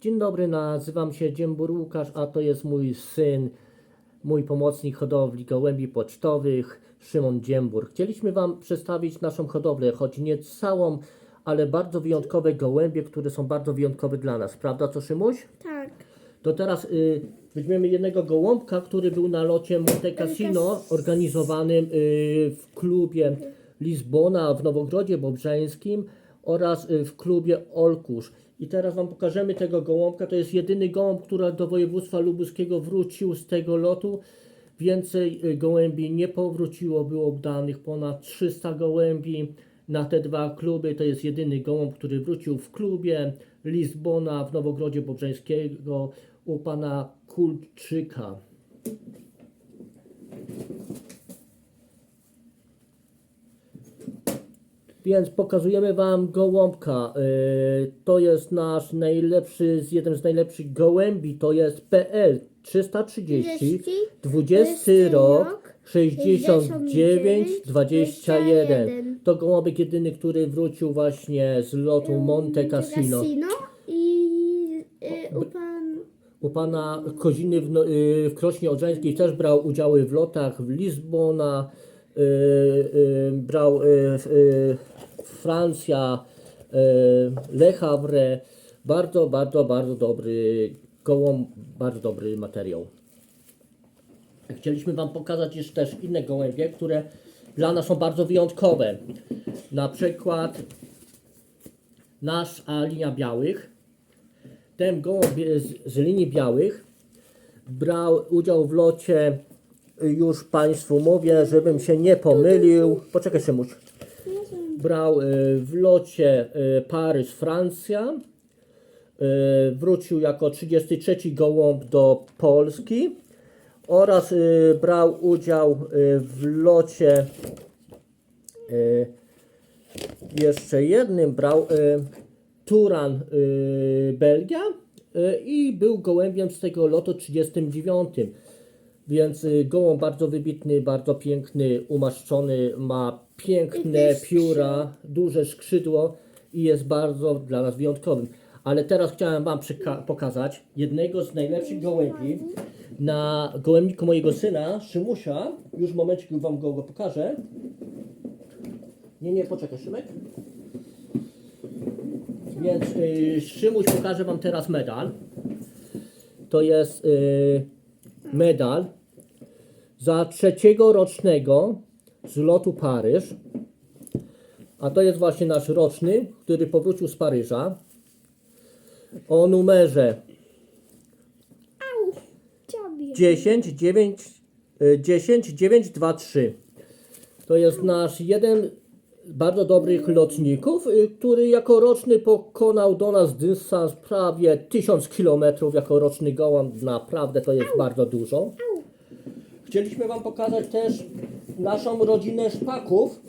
Dzień dobry, nazywam się Dziembur Łukasz, a to jest mój syn, mój pomocnik hodowli gołębi pocztowych, Szymon Dziembur. Chcieliśmy Wam przedstawić naszą hodowlę, choć nie całą, ale bardzo wyjątkowe gołębie, które są bardzo wyjątkowe dla nas. Prawda co Szymuś? Tak. To teraz y, weźmiemy jednego gołąbka, który był na locie Monte Cassino organizowanym y, w klubie Lizbona w Nowogrodzie Bobrzeńskim oraz y, w klubie Olkusz. I teraz Wam pokażemy tego gołąbka. To jest jedyny gołąb, który do województwa lubuskiego wrócił z tego lotu. Więcej y, gołębi nie powróciło, było obdanych ponad 300 gołębi na te dwa kluby. To jest jedyny gołąb, który wrócił w klubie Lizbona w Nowogrodzie Bobrzeńskiego u pana Kulczyka. Więc pokazujemy Wam gołąbka. Yy, to jest nasz najlepszy, z jeden z najlepszych gołębi. To jest PL 330, 20 rok, 69, 21. To gołąbek jedyny, który wrócił właśnie z lotu Monte Cassino. i y, u pan... U pana Koziny w, no, y, w Krośnie Odrzańskiej też brał udziały w lotach w Lizbona, y, brał Francja, y, Le Havre. Bardzo, bardzo, bardzo dobry gołąb, bardzo dobry materiał. Chcieliśmy Wam pokazać jeszcze też inne gołębie, które dla nas są bardzo wyjątkowe. Na przykład nasza linia białych. Ten gołąb z, z linii białych brał udział w locie, już Państwu mówię, żebym się nie pomylił. Poczekaj Szymuś. Brał y, w locie y, Paryż-Francja. Y, Wrócił jako 33 gołąb do Polski oraz brał udział w locie jeszcze jednym brał Turan Belgia i był gołębiem z tego lotu 39. Więc gołąb bardzo wybitny, bardzo piękny, umaszczony, ma piękne pióra, duże skrzydło i jest bardzo dla nas wyjątkowym. Ale teraz chciałem Wam pokazać jednego z najlepszych gołębi na gołębniku mojego syna, Szymusia. Już w momencie, kiedy Wam go, go pokażę. Nie, nie, poczekaj, Szymek. Więc y, Szymuś pokaże Wam teraz medal. To jest y, medal za trzeciego rocznego z lotu Paryż. A to jest właśnie nasz roczny, który powrócił z Paryża. O numerze Au! Ciebie. 10, 9, y, 10, 9, 2, 3. To jest nasz jeden z bardzo dobrych lotników, y, który jako roczny pokonał do nas dystans prawie 1000 km jako roczny gołąb. Naprawdę to jest bardzo dużo. Chcieliśmy Wam pokazać też naszą rodzinę szpaków.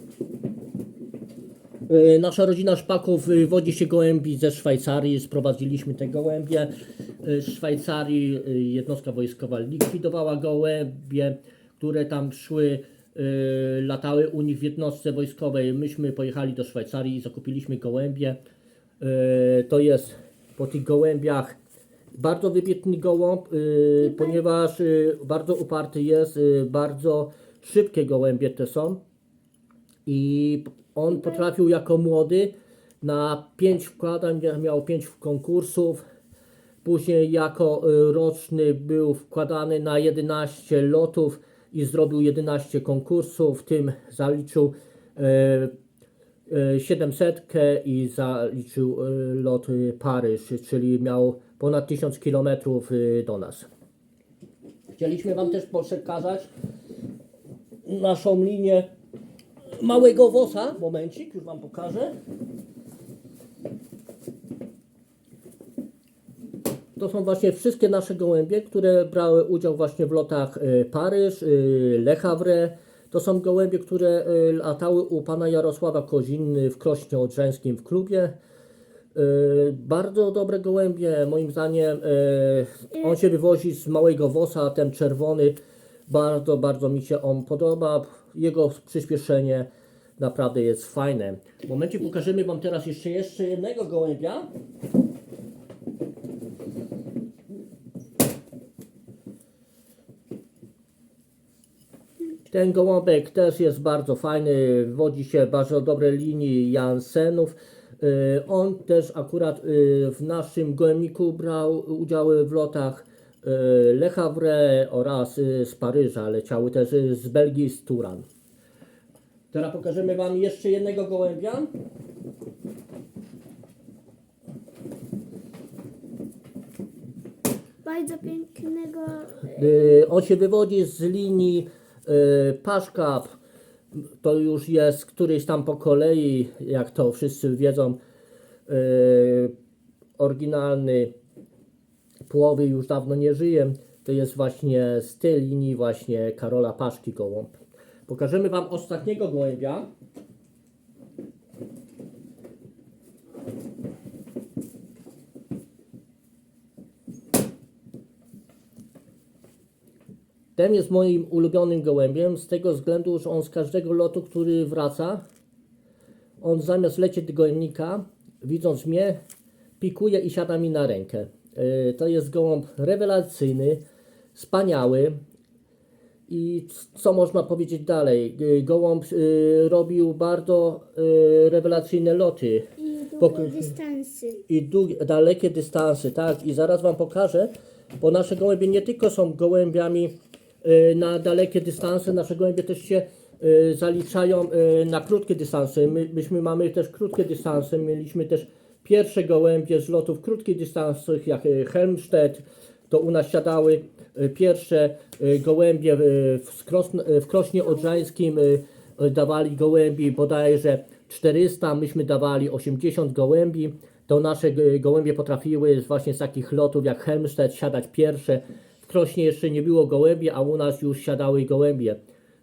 Y, Nasza rodzina szpaków y, wodzi się gołębi ze Szwajcarii. Sprowadziliśmy te gołębie y, z Szwajcarii. Jednostka wojskowa likwidowała gołębie, które tam szły, latały u nich w jednostce wojskowej. Myśmy pojechali do Szwajcarii i zakupiliśmy gołębie. To jest po tych gołębiach bardzo wybitny gołąb, ponieważ bardzo uparty jest, bardzo szybkie gołębie te są. I on potrafił jako młody na 5 wkładań, mia- miał 5 konkursów, później jako y, roczny był wkładany na 11 lotów i zrobił 11 konkursów, w tym zaliczył y, y, 700 i zaliczył y, lot y, Paryż, czyli miał ponad 1000 km do nas. Chcieliśmy Wam też przekazać naszą linię małego wosa. Momencik, już Wam pokażę. To są właśnie wszystkie nasze gołębie, które brały udział właśnie w lotach y, Paryż, y, Le Havre. To są gołębie, które y, latały u pana Jarosława Koziny w Krośnie Odrzęskim w klubie. Bardzo dobre gołębie, moim zdaniem. On się wywozi z małego wosa, ten czerwony. Bardzo, bardzo mi się on podoba. Jego przyspieszenie naprawdę jest fajne. W momencie pokażemy Wam teraz jeszcze, jeszcze jednego gołębia. Ten gołąbek też jest bardzo fajny, wodzi się bardzo dobre linii Jansenów. Y, on też akurat y, w naszym gołębniku brał udział w lotach Le Havre oraz y, z Paryża. Leciały też y, z Belgii, z Turan. Teraz pokażemy Wam jeszcze jednego gołębia. Bardzo pięknego. Y, On się wywodzi z linii Paszkap. To już jest któryś tam po kolei, jak to wszyscy wiedzą, oryginalny Płowy już dawno nie żyje. To jest właśnie z tej linii właśnie Karola Paszki gołąb. Pokażemy Wam ostatniego gołębia. Ten jest moim ulubionym gołębiem z tego względu, że on z każdego lotu, który wraca, on zamiast lecieć do gołębnika, widząc mnie, pikuje i siada mi na rękę. Yy, To jest gołąb rewelacyjny, wspaniały. I co można powiedzieć dalej? Yy, Gołąb yy, robił bardzo rewelacyjne loty I Pok- długodystansy. i długie, dalekie dystanse, tak. I zaraz Wam pokażę, bo nasze gołębie nie tylko są gołębiami na dalekie dystanse, nasze gołębie też się zaliczają na krótkie dystanse. My, myśmy mamy też krótkie dystanse, mieliśmy też pierwsze gołębie z lotów krótkich dystansów, jak y, Helmstedt, to u nas siadały y, pierwsze y, gołębie w, w Krośnie Odrzańskim, dawali gołębi bodajże 400, myśmy dawali 80 gołębi. To nasze gołębie potrafiły właśnie z takich lotów jak Helmstedt siadać pierwsze. W Krośnie jeszcze nie było gołębi, a u nas już siadały gołębie.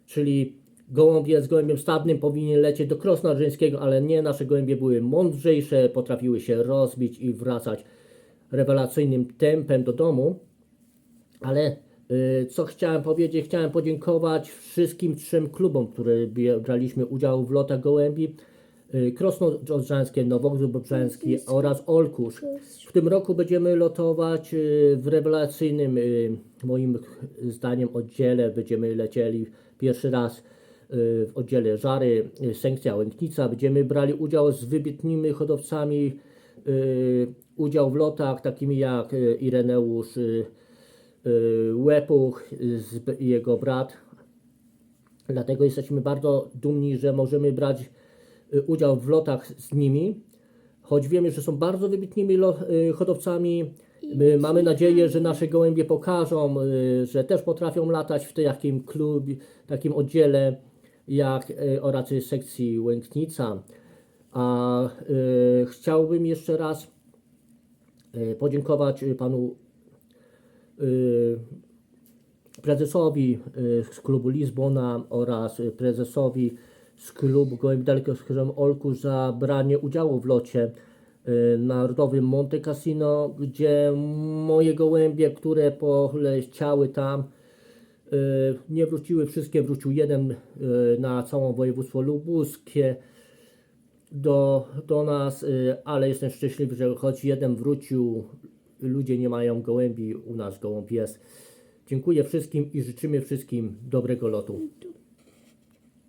Czyli gołąb jest gołębiem stadnym, powinien lecieć do Krosna Odrzańskiego, ale nie, nasze gołębie były mądrzejsze, potrafiły się rozbić i wracać rewelacyjnym tempem do domu. Ale y, co chciałem powiedzieć? Chciałem podziękować wszystkim trzem klubom, które braliśmy udział w lotach gołębi. Y, Krosno Odrzańskie, Nowogród Bobrzański oraz Olkusz. W tym roku będziemy lotować y, w rewelacyjnym, y, moim zdaniem, oddziale. Będziemy lecieli pierwszy raz w oddziale Żary, y, Sekcja Łęknica. Będziemy brali udział z wybitnymi hodowcami, y, udział w lotach takimi jak y, Ireneusz y, y, Łepuch y, jego brat. Dlatego jesteśmy bardzo dumni, że możemy brać y, udział w lotach z nimi. Choć wiemy, że są bardzo wybitnymi y, hodowcami. My mamy nadzieję, że nasze gołębie pokażą, y, że też potrafią latać w takim klubie, takim oddziale jak y, oraz sekcji Łęknica. A y, chciałbym jeszcze raz y, podziękować panu prezesowi z klubu Lizbona oraz prezesowi z klubu Gołębi Dalekoskrzyżem Olku za branie udziału w locie narodowym Monte Cassino, gdzie moje gołębie, które poleciały tam, nie wróciły wszystkie, wrócił jeden y, na całą województwo lubuskie do, do nas, y, ale jestem szczęśliwy, że choć jeden wrócił, ludzie nie mają gołębi, u nas gołąb jest. Dziękuję wszystkim i życzymy wszystkim dobrego lotu.